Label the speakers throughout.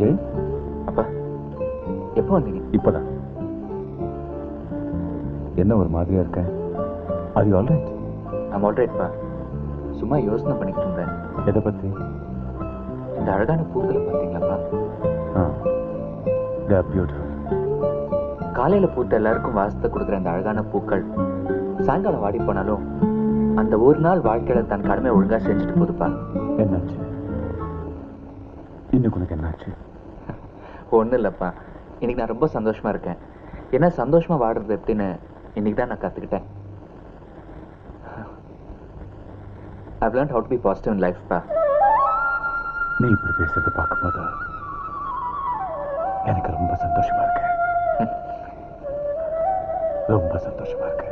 Speaker 1: அஜய்
Speaker 2: அப்பா எப்போ வந்தீங்க?
Speaker 1: இப்பதான். என்ன ஒரு மாதிரியா இருக்க? அது ஆல்ரைட்
Speaker 2: நான் ஆல்ரைட்ப்பா சும்மா யோசனை பண்ணிக்கிட்டு இருந்தேன்.
Speaker 1: எதை பத்தி?
Speaker 2: இந்த அழகான பூக்களை பார்த்தீங்களாப்பா
Speaker 1: ஆ பியூட்டிஃபுல்
Speaker 2: காலையில பூத்த எல்லாருக்கும் வாசத்தை கொடுக்குற அந்த அழகான பூக்கள் சாயங்காலம் வாடி போனாலும் அந்த ஒரு நாள் வாழ்க்கையில தன் கடமை ஒழுங்கா செஞ்சுட்டு போகுதுப்பா
Speaker 1: என்னாச்சு? இன்னைக்கு உனக்கு என்னாச்சு?
Speaker 2: ஒன்றும் இல்லைப்பா. இன்னைக்கு நான் ரொம்ப சந்தோஷமா இருக்கேன். ஏன்னா சந்தோஷமா வாடுறது எப்படின்னு இன்னைக்கு தான் நான் கற்றுக்கிட்டேன் I've learned how to be positive in life, பா.
Speaker 1: நீ இப்படி பேசுறதை பார்க்கும்போது எனக்கு ரொம்ப சந்தோஷமா இருக்கு. ரொம்ப சந்தோஷமா இருக்கு.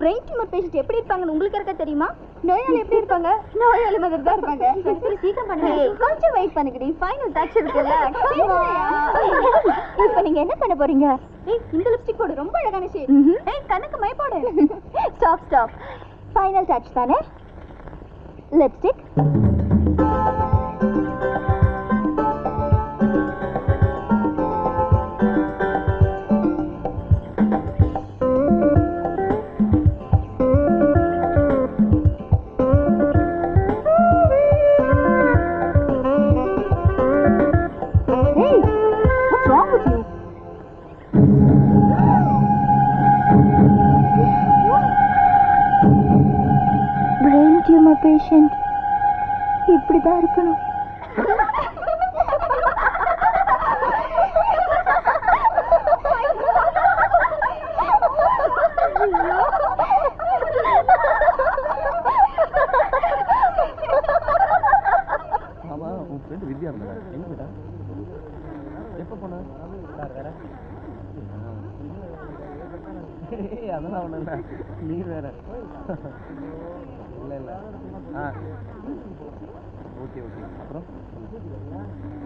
Speaker 3: பிரெயின் டியூமர் பேஷண்ட் எப்படி இருப்பாங்கன்னு உங்களுக்கு இருக்க தெரியுமா? நோயாளி எப்படி இருப்பாங்க நோயாளி மாதிரி தான் இருப்பாங்க சரி சீக்கிரம் பண்ணுங்க. கொஞ்சம் வெயிட் பண்ணுங்கடி ஃபைனல் டச் இருக்குல்ல. இப்போ நீங்க என்ன பண்ண போறீங்க? ஏய் இந்த லிப்ஸ்டிக் போடு. ரொம்ப அழகான ஷேட் ஏய் கண்ணுக்கு மை போடு. ஸ்டாப் ஸ்டாப் ஃபைனல் டச் தானே? லிப்ஸ்டிக்
Speaker 1: அதெல்லாம் ஒண்ணு இல்ல. நீ வேற. இல்ல இல்ல. ஆ. Okay okay. அப்புறம்?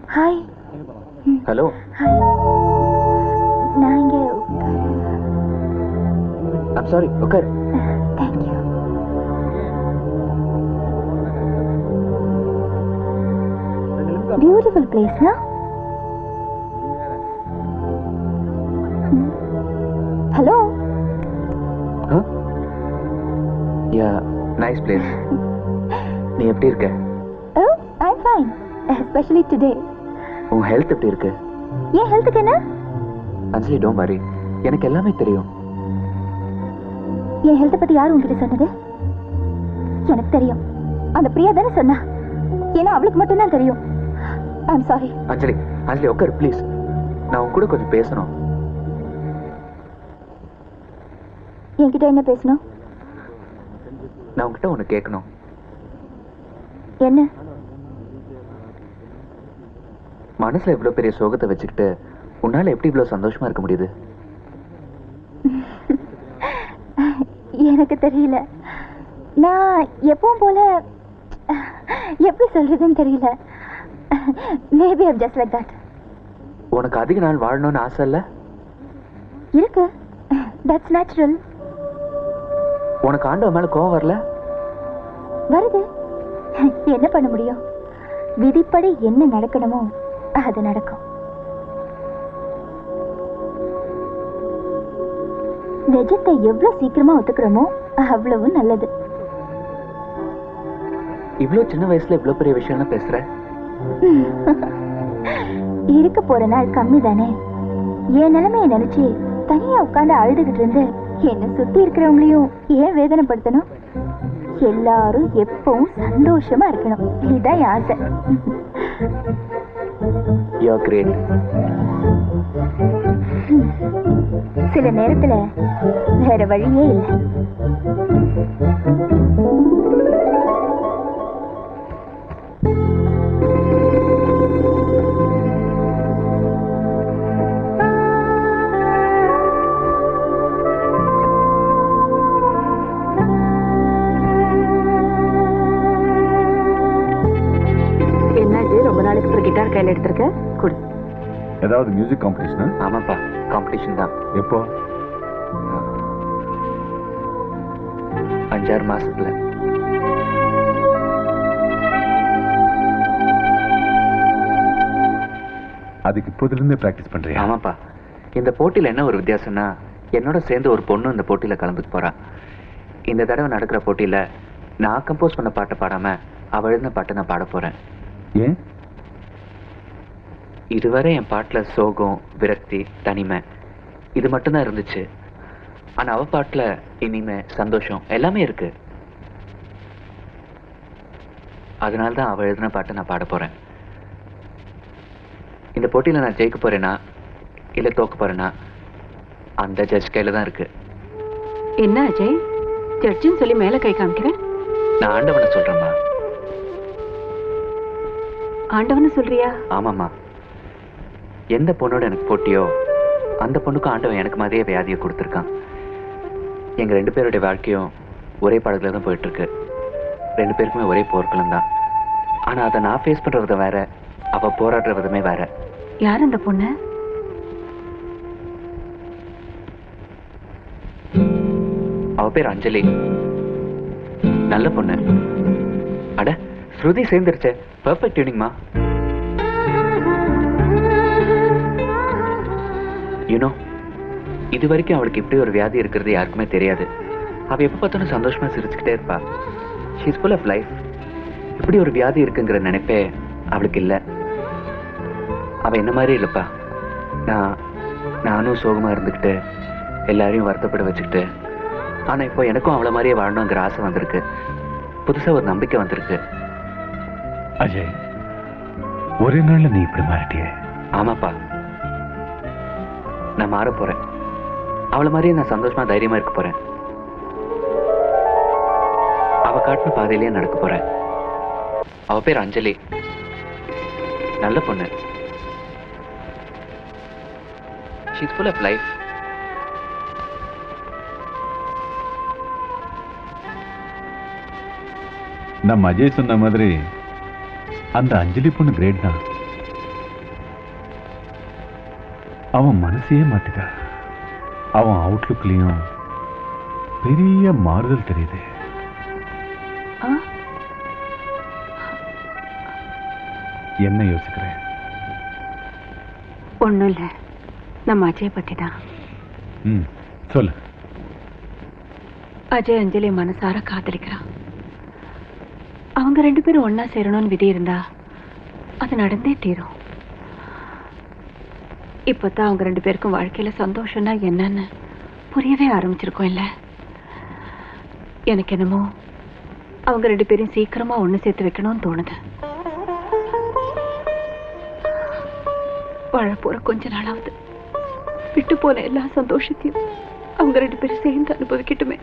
Speaker 3: ஹாய்
Speaker 2: ஹலோ
Speaker 3: ஹாய் நான் இங்கே
Speaker 2: ஐம் சாரி உட்கார்.
Speaker 3: பியூட்டிஃபுல் பிளேஸ்னா
Speaker 2: நைஸ் பிளேஸ் நீ எப்படி இருக்க?
Speaker 3: Oh I fine especially today
Speaker 2: உன் ஹெல்த் எப்படி இருக்கு?
Speaker 3: ஏன் ஹெல்த்துக்கு என்ன?
Speaker 2: அஞ்சலி டோன் வரி எனக்கு எல்லாமே தெரியும்.
Speaker 3: என் ஹெல்த்தை பத்தி யார் உங்ககிட்ட சொன்னது? எனக்கு தெரியும். அந்த பிரியா தானே சொன்னா? ஏன்னா அவளுக்கு மட்டும்தான் தெரியும். ஐம் சாரி
Speaker 2: அஞ்சலி அஞ்சலி உட்கார் ப்ளீஸ் நான் உன் கூட கொஞ்சம் பேசணும்.
Speaker 3: என்கிட்ட என்ன பேசணும்?
Speaker 2: நான் உன்கிட்ட ஒன்று கேட்கணும்.
Speaker 3: என்ன?
Speaker 2: மனசுல இவ்வளோ பெரிய சோகத்தை வச்சுக்கிட்டு உன்னால எப்படி இவ்வளோ சந்தோஷமா இருக்க முடியுது?
Speaker 3: எனக்கு தெரியல. நான் எப்பவும் போல எப்படி சொல்றதுன்னு தெரியல. Maybe I'm just like that
Speaker 2: உனக்கு அதிக நாள் வாழணும்னு ஆசை இல்லை?
Speaker 3: இருக்கு. தட்ஸ் நேச்சுரல்
Speaker 2: உனக்கு ஆண்டவன் மேல கோவம் வரல?
Speaker 3: வருது. என்ன பண்ண முடியும்? விதிப்படி என்ன நடக்கணுமோ அது நடக்கும். நிஜத்தை எவ்வளவு சீக்கிரமா ஒத்துக்கிறோமோ அவ்வளவு நல்லது.
Speaker 2: இவ்வளோ சின்ன வயசுல இவ்வளோ பெரிய விஷயம்லாம் பேசுற?
Speaker 3: இருக்க போற நாள் கம்மி தானே என் நிலைமைய நினைச்சு தனியா உட்கார்ந்து அழுதுகிட்டு இருந்து என்ன சுத்தி இருக்கிறவங்களையும் ஏன் வேதனைப்படுத்தணும்? எல்லாரும் எப்பவும் சந்தோஷமா இருக்கணும். இதுதான் ஆசை.
Speaker 2: யூ கிரேட்
Speaker 3: சில நேரத்துல வேற வழியே இல்லை.
Speaker 1: ஏதாவது மியூசிக் காம்படிஷனா
Speaker 2: ஆமாப்பா காம்படிஷன் தான்.
Speaker 1: எப்போ?
Speaker 2: அஞ்சாறு மாசத்துல.
Speaker 4: அதுக்கு இப்போதுலேருந்தே ப்ராக்டிஸ் பண்ணுறியா
Speaker 2: ஆமாப்பா. இந்த போட்டியில் என்ன ஒரு வித்தியாசம்னா என்னோட சேர்ந்து ஒரு பொண்ணு இந்த போட்டியில் கலந்துக்க போறா. இந்த தடவை நடக்கிற போட்டியில் நான் கம்போஸ் பண்ண பாட்டை பாடாம அவ எழுதின பாட்டை நான் பாட போறேன்.
Speaker 4: ஏன்?
Speaker 2: இதுவரை என் பாட்டில் சோகம் விரக்தி தனிமை இது மட்டும்தான் இருந்துச்சு. ஆனா அவ பாட்டுல இனிமை சந்தோஷம் எல்லாமே இருக்கு. அதனால தான் அவ எழுதின பாட்டை நான் பாட போறேன். இந்த போட்டியில நான் ஜெயிக்க போறேனா? இல்ல தோக்க போறேனா? அந்த ஜட்ஜ் கையில தான் இருக்கு.
Speaker 5: என்ன அஜய்? ஜட்ஜுன்னு சொல்லி மேல கை காமிக்கிறேன்
Speaker 2: நான் ஆண்டவனை சொல்றேம்மா.
Speaker 5: ஆண்டவன்னு சொல்றியா?
Speaker 2: ஆமாம்மா. எந்த பொண்ணோட எனக்கு போட்டியோ அந்த பொண்ணுக்கும் ஆண்டவன் எனக்கு மாதிரியே வியாதியை கொடுத்துருக்கான். எங்க ரெண்டு பேருடைய வாழ்க்கையும் ஒரே படத்துல தான் போயிட்டு இருக்கு ரெண்டு பேருக்குமே ஒரே போர்க்களம் தான். ஆனா அதை நான் ஃபேஸ் பண்ற விதம் வேற அவ போராடுற விதமே வேற.
Speaker 5: யார் அந்த பொண்ணு?
Speaker 2: அவ பேர் அஞ்சலி. நல்ல பொண்ணு. அட ஸ்ருதி சேர்ந்துருச்சே. பர்ஃபெக்ட் டியூனிங்மா யூனோ இது வரைக்கும் அவளுக்கு இப்படி ஒரு வியாதி இருக்கிறது யாருக்குமே தெரியாது. அவ எப்ப பார்த்தாலும் சந்தோஷமா சிரிச்சுக்கிட்டே இருப்பா. ஷீஸ் ஃபுல் ஆஃப் லைஃப் இப்படி ஒரு வியாதி இருக்குங்கிற நினைப்பே அவளுக்கு இல்ல. அவ என்ன மாதிரி இல்லப்பா நான் நானும் சோகமா இருந்துக்கிட்டு எல்லாரையும் வருத்தப்பட வச்சுக்கிட்டு. ஆனா இப்போ எனக்கும் அவளை மாதிரியே வாழணுங்கிற ஆசை வந்திருக்கு. புதுசா ஒரு நம்பிக்கை வந்திருக்கு.
Speaker 4: அஜய் ஒரே நாள்ல நீ இப்படி மாறிட்டியே?
Speaker 2: ஆமாப்பா. நான் மாற போறேன். அவளை மாதிரியே நான் சந்தோஷமா தைரியமா இருக்க போறேன். அவ காட்டின பாதையிலேயே நடக்க போறேன். அவ பேர் அஞ்சலி. நல்ல பொண்ணு. ஷீஸ் ஃபுல் ஆஃப் லைஃப்
Speaker 4: நம்ம அஜய் சொன்ன மாதிரி அந்த அஞ்சலி பொண்ணு கிரேட் தான். அவன் மனசையே மாத்திட்டா அவன் அவுட்லுக்லயும் பெரிய மாறுதல் தெரியுது? என்ன யோசிக்கிறேன்?
Speaker 5: ஒண்ணும் இல்ல. நம்ம அஜய் பத்தி தான்
Speaker 4: ம் சொல்லு.
Speaker 5: அஜய் அஞ்சலி மனசார காதலிக்கிறான். அவங்க ரெண்டு பேரும் ஒண்ணா சேரணும்னு விதி இருந்தா அது நடந்தே தீரும். இப்பதான் அவங்க ரெண்டு பேருக்கும் வாழ்க்கையில சந்தோஷம்னா என்னன்னு புரியவே ஆரம்பிச்சிருக்கோம் இல்ல? எனக்கு என்னமோ அவங்க ரெண்டு பேரையும் சீக்கிரமா ஒண்ணு சேர்த்து வைக்கணும்னு தோணுது. வாழ போற கொஞ்ச நாளாவது. விட்டு போன எல்லா சந்தோஷத்தையும் அவங்க ரெண்டு பேரும் சேர்ந்து அனுபவிக்கட்டுமே.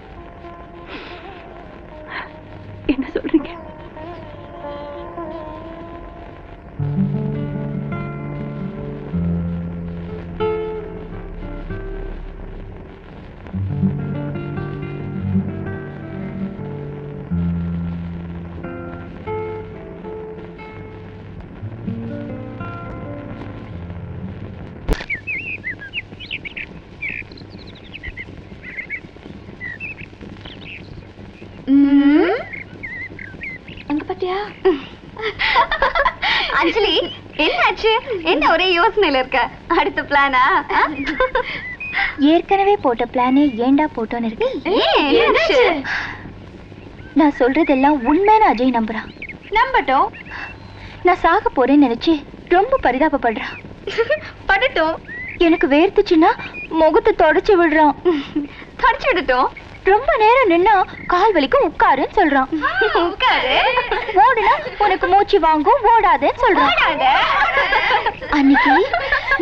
Speaker 6: என்னாச்சு என்ன ஒரே யோசனையில இருக்க? அடுத்த பிளானா
Speaker 3: ஏற்கனவே போட்ட பிளானே ஏன்டா போட்டோன்னு இருக்கு? நான் சொல்றதெல்லாம் உண்மைன்னு அஜய் நம்புறான்.
Speaker 6: நம்பட்டும்.
Speaker 3: நான் சாக போறேன்னு நினைச்சு ரொம்ப பரிதாபப்படுறான்.
Speaker 6: படட்டும்.
Speaker 3: எனக்கு வேர்த்துச்சுன்னா முகத்தை தொடச்சு விடுறான்.
Speaker 6: தொடச்சு விடட்டும்.
Speaker 3: ரொம்ப நேரம் நின்னா கால் வலிக்கும் உட்காருன்னு சொல்றான்.
Speaker 6: உட்காரு.
Speaker 3: ஓடுனா உனக்கு மூச்சு வாங்கும் ஓடாதேன்னு சொல்றான். அன்னைக்கு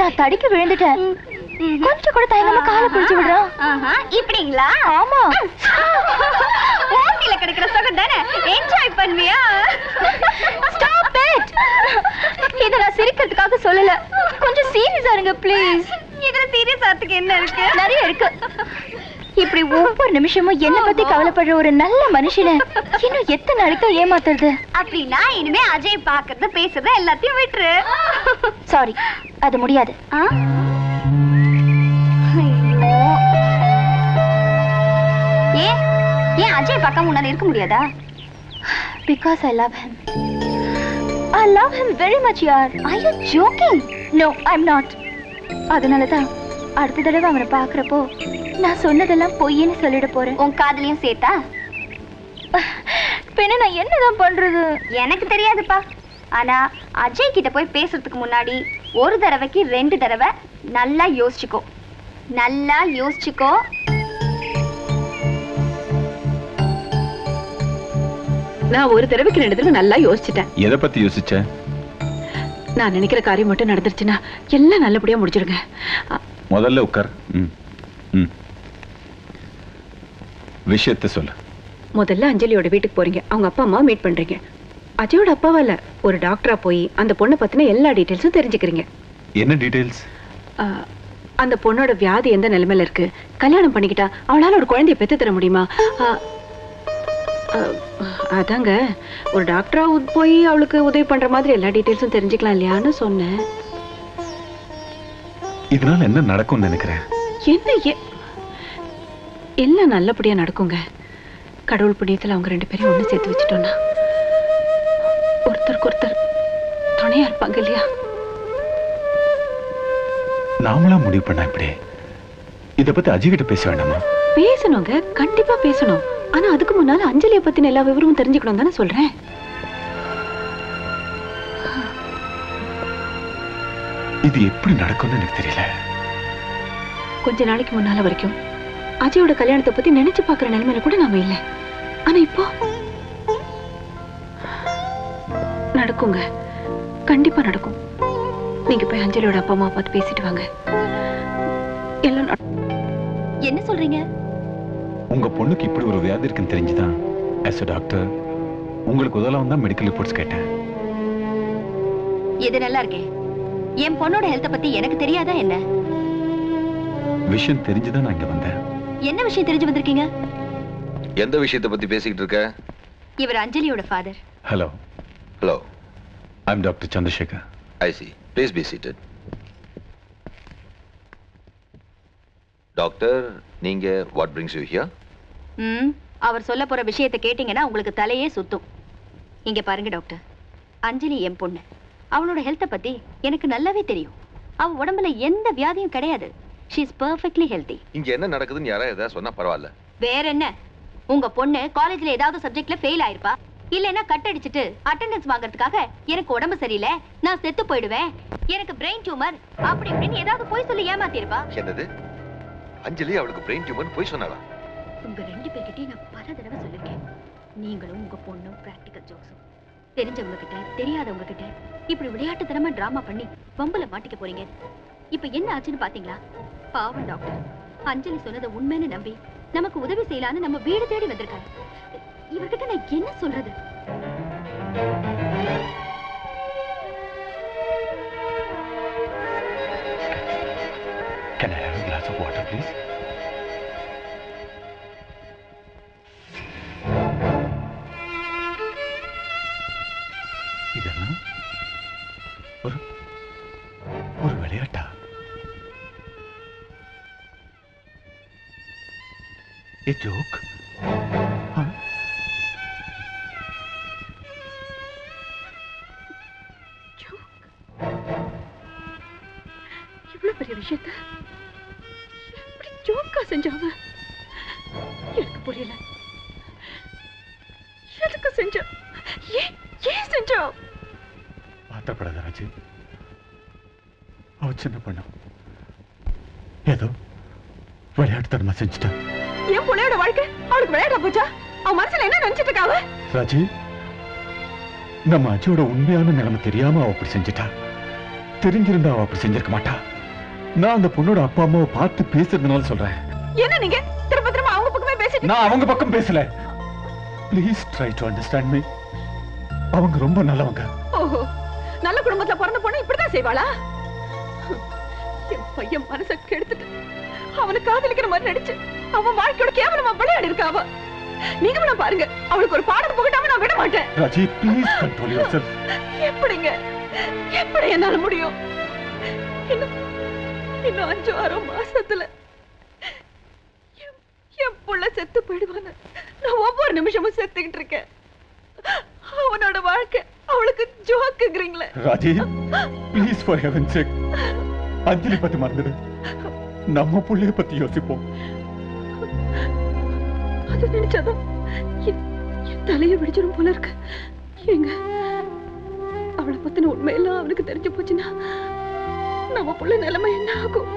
Speaker 3: நான் தடிக்கு விழுந்துட்டேன். கொஞ்சம் கூட தயங்காம காலை பிடிச்சு விடுறான்
Speaker 6: இப்படிங்களா?
Speaker 3: ஆமா.
Speaker 6: ஓட்டில கிடைக்கிற சுகம் தானே? என்ஜாய் பண்ணுவியா?
Speaker 3: ஸ்டாப் இட் இத நான் சிரிக்கிறதுக்காக சொல்லல. கொஞ்சம் சீரியஸா இருங்க ப்ளீஸ்
Speaker 6: இதுல சீரியஸ் ஆகிறதுக்கு என்ன இருக்கு?
Speaker 3: நிறைய இருக்கு. இப்படி ஒவ்வொரு நிமிஷமும் என்ன பத்தி கவலைப்படுற ஒரு நல்ல மனுஷனை இன்னும் எத்தனை நாளைக்கு ஏமாத்துறது?
Speaker 6: அப்படின்னா இனிமே அஜய் பாக்குறது பேசுறது எல்லாத்தையும் விட்டுரு.
Speaker 3: சாரி அது முடியாது.
Speaker 6: ஏன்? ஏன் அஜய் பார்க்காம உன்னால இருக்க முடியாதா?
Speaker 3: Because I love him I love him very much யார் I you joking no I am not அதனால தான் அடுத்த தடவை அவனை பார்க்குறப்போ நான் சொன்னதெல்லாம் பொய்ன்னு சொல்லிட போறேன்.
Speaker 6: உன் காதலையும் சேர்த்தா?
Speaker 3: பின்ன நான் என்னதான் பண்றது?
Speaker 6: எனக்கு தெரியாதுப்பா. ஆனா அஜய் கிட்ட போய் பேசுறதுக்கு முன்னாடி ஒரு தடவைக்கு ரெண்டு தடவை நல்லா யோசிச்சுக்கோ. நல்லா யோசிச்சுக்கோ.
Speaker 5: நான் ஒரு தடவைக்கு ரெண்டு தடவை நல்லா யோசிச்சிட்டேன்.
Speaker 4: எதை பத்தி யோசிச்ச?
Speaker 5: நான் நினைக்கிற காரியம் மட்டும் நடந்துருச்சுன்னா எல்லாம் நல்லபடியா முடிச்சிடுங்க அ,
Speaker 4: முதல்ல உட்கார். ம். ம். விஷயத்த சொல்லு.
Speaker 5: முதல்ல அஞ்சலியோட வீட்டுக்கு போறீங்க. அவங்க அப்பா அம்மா மீட் பண்றீங்க. அஜயோட அப்பாவா இல்ல ஒரு டாக்டரா போய் அந்த பொண்ணை பத்தின எல்லா டீட்டெயில்ஸும் தெரிஞ்சுக்கிறீங்க.
Speaker 4: என்ன டீடைல்ஸ்
Speaker 5: அந்த பொண்ணோட வியாதி எந்த நிலைமையில இருக்கு? கல்யாணம் பண்ணிக்கிட்டா அவளால ஒரு குழந்தைய பெத்து தர முடியுமா? அதாங்க ஒரு டாக்டரா போய் அவளுக்கு உதவி பண்ற மாதிரி எல்லா டீட்டெயில்ஸும் தெரிஞ்சுக்கலாம் இல்லையான்னு சொன்னேன்.
Speaker 4: இதனால என்ன நடக்கும்னு நினைக்கிறேன்?
Speaker 5: என்ன எல்லாம் நல்லபடியா நடக்குங்க. கடவுள் புண்ணியத்துல அவங்க ரெண்டு பேரையும் ஒண்ணு சேர்த்து வச்சுட்டோம்னா ஒருத்தருக்கு ஒருத்தர் துணையா இருப்பாங்க இல்லையா?
Speaker 4: நாமளா முடிவு பண்ணா இப்படி? இத பத்தி அஜய் கிட்ட பேச வேண்டாமா?
Speaker 5: பேசணுங்க கண்டிப்பா பேசணும். ஆனா அதுக்கு முன்னால அஞ்சலியை பத்தின எல்லா விவரமும் தெரிஞ்சுக்கணும் தானே சொல்றேன்.
Speaker 4: இது எப்படி நடக்கும்னு எனக்கு தெரியல.
Speaker 5: கொஞ்ச நாளைக்கு முன்னால வரைக்கும் அஜயோட கல்யாணத்தை பத்தி நினைச்சு பாக்குற நிலைமையில கூட நாம இல்ல. ஆனா இப்போ நடக்குங்க. கண்டிப்பா நடக்கும். நீங்க போய் அஞ்சலியோட அப்பா அம்மா பார்த்து பேசிட்டு வாங்க. எல்லாம்
Speaker 6: என்ன சொல்றீங்க?
Speaker 4: உங்க பொண்ணுக்கு இப்படி ஒரு வியாதி இருக்குன்னு தெரிஞ்சுதான் டாக்டர் உங்களுக்கு உதவலாம் தான் மெடிக்கல் ரிப்போர்ட்ஸ் கேட்டேன்.
Speaker 6: இது நல்லா இருக்கே? என் பொண்ணோட ஹெல்த்த பத்தி எனக்கு தெரியாதா என்ன?
Speaker 4: விஷயம் தெரிஞ்சுதான் நான் இங்க வந்தேன்.
Speaker 6: என்ன விஷயம் தெரிஞ்சு வந்திருக்கீங்க?
Speaker 7: எந்த விஷயத்தை பத்தி பேசிக்கிட்டு இருக்க?
Speaker 6: இவர் அஞ்சலியோட father
Speaker 4: hello
Speaker 7: hello
Speaker 4: I'm doctor Chandrasekhar
Speaker 7: I see please be seated doctor நீங்க what brings you here
Speaker 6: hmm அவர் சொல்ல போற விஷயத்தை கேட்டீங்கன்னா உங்களுக்கு தலையே சுத்தும். இங்க பாருங்க டாக்டர் அஞ்சலி என் பொண்ணு. அவளோட ஹெல்த்தை பத்தி எனக்கு நல்லாவே தெரியும். அவ உடம்புல எந்த வியாதியும் கிடையாது. ஷீ இஸ் பர்ஃபெக்ட்லி ஹெல்தி
Speaker 7: இங்க என்ன நடக்குதுன்னு யாராவது ஏதாவது சொன்னா பரவாயில்ல.
Speaker 6: வேற என்ன? உங்க பொண்ணு காலேஜ்ல ஏதாவது சப்ஜெக்ட்ல ஃபெயில் ஆயிருப்பா. இல்லைன்னா கட் அடிச்சிட்டு அட்டெண்டன்ஸ் வாங்குறதுக்காக எனக்கு உடம்பு சரியில்லை நான் செத்து போயிடுவேன் எனக்கு பிரெயின் டியூமர் அப்படி இப்படின்னு ஏதாவது போய் சொல்லி ஏமாத்திருப்பா.
Speaker 7: என்னது? அஞ்சலி அவளுக்கு பிரெயின் டியூமர் போய் சொன்னாளா?
Speaker 6: உங்க ரெண்டு பேர்கிட்டயும் நான் பல தடவை சொல்லிருக்கேன். நீங்களும் உங்க பொண்ணும் பிராக்டிக்கல் ஜோக்ஸும் தெரிஞ்சவங்க கிட்ட தெரியாதவங்க கிட்ட இப்படி விளையாட்டுத்தனமா டிராமா பண்ணி வம்புல மாட்டிக்க போறீங்க. இப்ப என்ன ஆச்சுன்னு பாத்தீங்களா? பாவம் டாக்டர். அஞ்சலி சொன்னதை உண்மைன்னு நம்பி நமக்கு உதவி செய்யலான்னு நம்ம வீடு தேடி வந்திருக்காரு. இவர்கிட்ட நான் என்ன சொல்றது?
Speaker 4: Can I have a glass of water, please? A joke
Speaker 5: இவ்வளவு பெரிய விஷயத்த? எப்படி ஜோக்கா செஞ்சாவ? எனக்கு புரியல. எதுக்கு செஞ்சா? ஏன் ஏன் செஞ்சா?
Speaker 4: மாத்திரப்படாத ராஜு. அவ சின்ன பொண்ணு. ஏதோ விளையாட்டுத்தனமா செஞ்சுட்டா.
Speaker 5: என் பிள்ளையோட வாழ்க்கை அவளுக்கு விளையாட போச்சா? அவன் மனசுல என்ன நினைச்சிட்டு இருக்காவ?
Speaker 4: ராஜி நம்ம அஜயோட உண்மையான நிலைமை தெரியாம அவ அப்படி செஞ்சுட்டா. தெரிஞ்சிருந்தா அவ அப்படி செஞ்சிருக்க மாட்டா. நான் அந்த பொண்ணோட அப்பா அம்மாவை பார்த்து பேசுறதுனால சொல்றேன்.
Speaker 5: என்ன நீங்க? திரும்ப திரும்ப அவங்க பக்கமே பேசிட்டு
Speaker 4: நான் அவங்க பக்கம் பேசல. Please try to understand me அவங்க ரொம்ப நல்லவங்க.
Speaker 5: ஓஹோ நல்ல குடும்பத்துல பிறந்த பொண்ணு இப்படிதான் செய்வாளா? என் பையன் மனச கெடுத்துட்டு அவனை காதலிக்கிற மாதிரி நடிச்சு அவன் வாழ்க்கையோட கேவலமா விளையாடி இருக்கா அவ? நீங்க வேணா பாருங்க. அவளுக்கு ஒரு பாடம் புகட்டாம நான் விட மாட்டேன்.
Speaker 4: Raji please control yourself
Speaker 5: எப்படிங்க? எப்படி என்னால முடியும்? இன்னும் இன்னும் அஞ்சு ஆறு மாசத்துல என்- என் புள்ள செத்து போயிடுவான்னு நான் ஒவ்வொரு நிமிஷமும் செத்துக்கிட்டு இருக்கேன். அவனோட வாழ்க்கை அவளுக்கு ஜோக்குங்கிறீங்களே.
Speaker 4: Raji please for heaven sake Anjali பத்தி மறந்துடு. நம்ம புள்ளைய பத்தி யோசிப்போம்.
Speaker 5: அது நினைச்சாதான் என் தலையை வெடிச்சிடும் போல இருக்கு. ஏங்க அவளை பத்தின உண்மையெல்லாம் அவனுக்கு தெரிஞ்சு போச்சுன்னா நம்ம பிள்ளை நிலைமை என்ன ஆகும்?